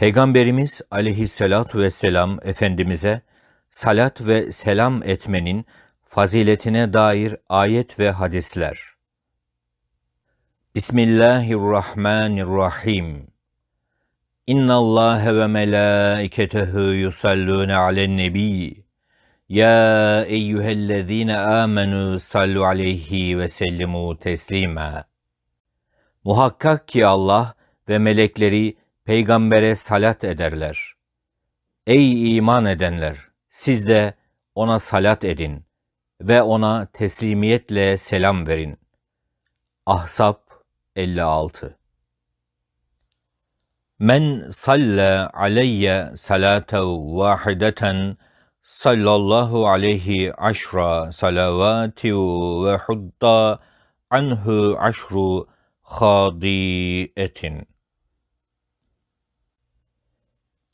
Peygamberimiz aleyhissalatu vesselam Efendimiz'e salat ve selam etmenin faziletine dair ayet ve hadisler. Bismillahirrahmanirrahim. İnna Allah ve melâiketehu yusallûne alen nebi. Ya eyyühellezîne âmenû sallu aleyhi ve sellimu teslîmâ. Muhakkak ki Allah ve melekleri peygambere salat ederler. Ey iman edenler! Siz de ona salat edin ve ona teslimiyetle selam verin. Ahzab 56 Men salle aleyye salaten vahideten sallallahu aleyhi aşra salavati ve hudda anhu aşru hadiyetin.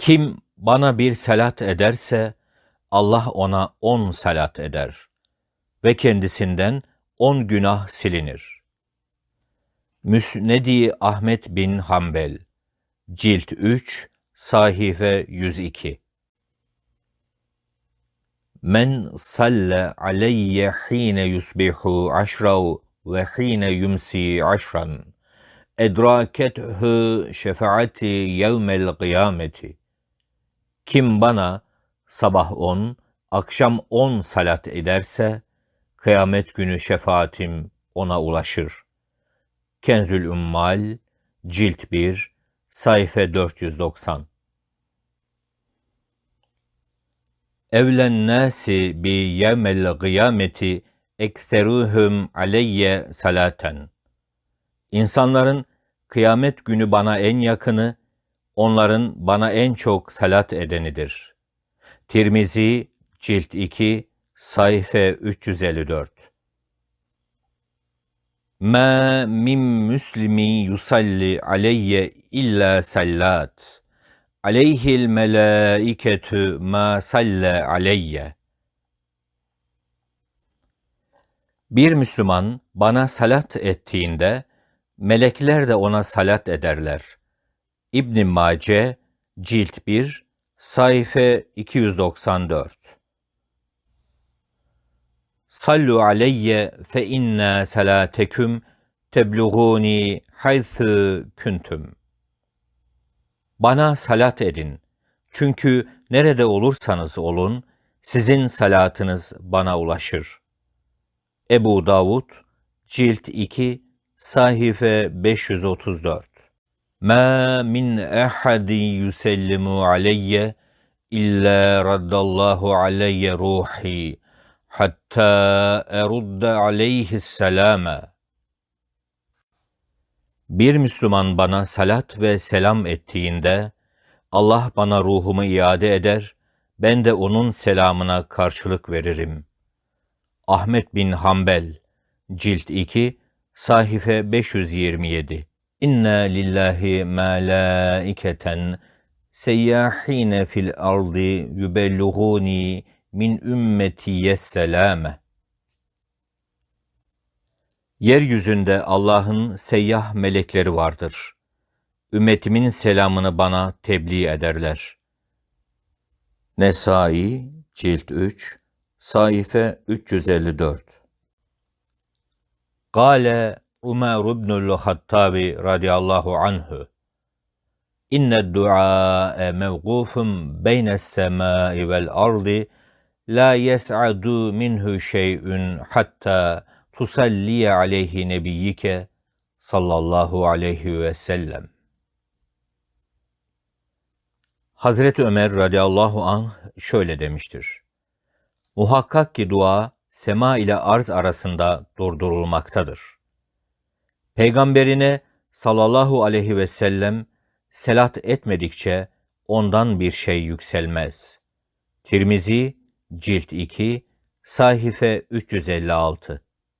Kim bana bir salat ederse Allah ona on salat eder ve kendisinden on günah silinir. Müsnedi Ahmet bin Hanbel Cilt 3 Sahife 102 Men salle aleyye hine yusbihu aşrav ve hine yumsi aşran edrakethu şefaati yevmel kıyameti. Kim bana sabah on, akşam on salat ederse, kıyamet günü şefaatim ona ulaşır. Kenzül Ümmal, Cilt 1, sayfa 490 Evlen nasi bi yevmel kıyameti ekseruhum aleyye salaten. İnsanların kıyamet günü bana en yakını, onların bana en çok salat edenidir. Tirmizi, Cilt 2, sayfa 354 Ma min müslimi yusalli aleyye illa sallat. Aleyhil melaiketu ma salle aleyye. Bir Müslüman bana salat ettiğinde melekler de ona salat ederler. İbn Mace cilt 1 sayfa 294 Sallu aleyye fe inna salateküm tebluğuni haythu kuntum. Bana salat edin. Çünkü nerede olursanız olun, sizin salatınız bana ulaşır. Ebu Davud, Cilt 2, Sahife 534 Ma min ahadin yusellimu aleyye illa raddallahu aleyye ruhi hatta erudde aleyhi selame. Bir Müslüman bana salat ve selam ettiğinde, Allah bana ruhumu iade eder, ben de onun selamına karşılık veririm. Ahmet bin Hanbel, Cilt 2, Sahife 527 İnna lillahi melaiketen seyyahine fil ardı yubelluğuni min ümmetiye selame. Yeryüzünde Allah'ın seyyah melekleri vardır. Ümmetimin selamını bana tebliğ ederler. Nesai, Cilt 3, Sayfe 354 Gale Umer ibnül Hattabi radıyallahu anhu İnne du'a mevgufun beynes semai vel ardi la yes'adu minhu şey'ün hatta tusalliye aleyhi nebiyyike sallallahu aleyhi ve sellem. Hazreti Ömer radıyallahu anh şöyle demiştir. Muhakkak ki dua sema ile arz arasında durdurulmaktadır. Peygamberine sallallahu aleyhi ve sellem selat etmedikçe ondan bir şey yükselmez. Tirmizi, cilt 2, sahife 356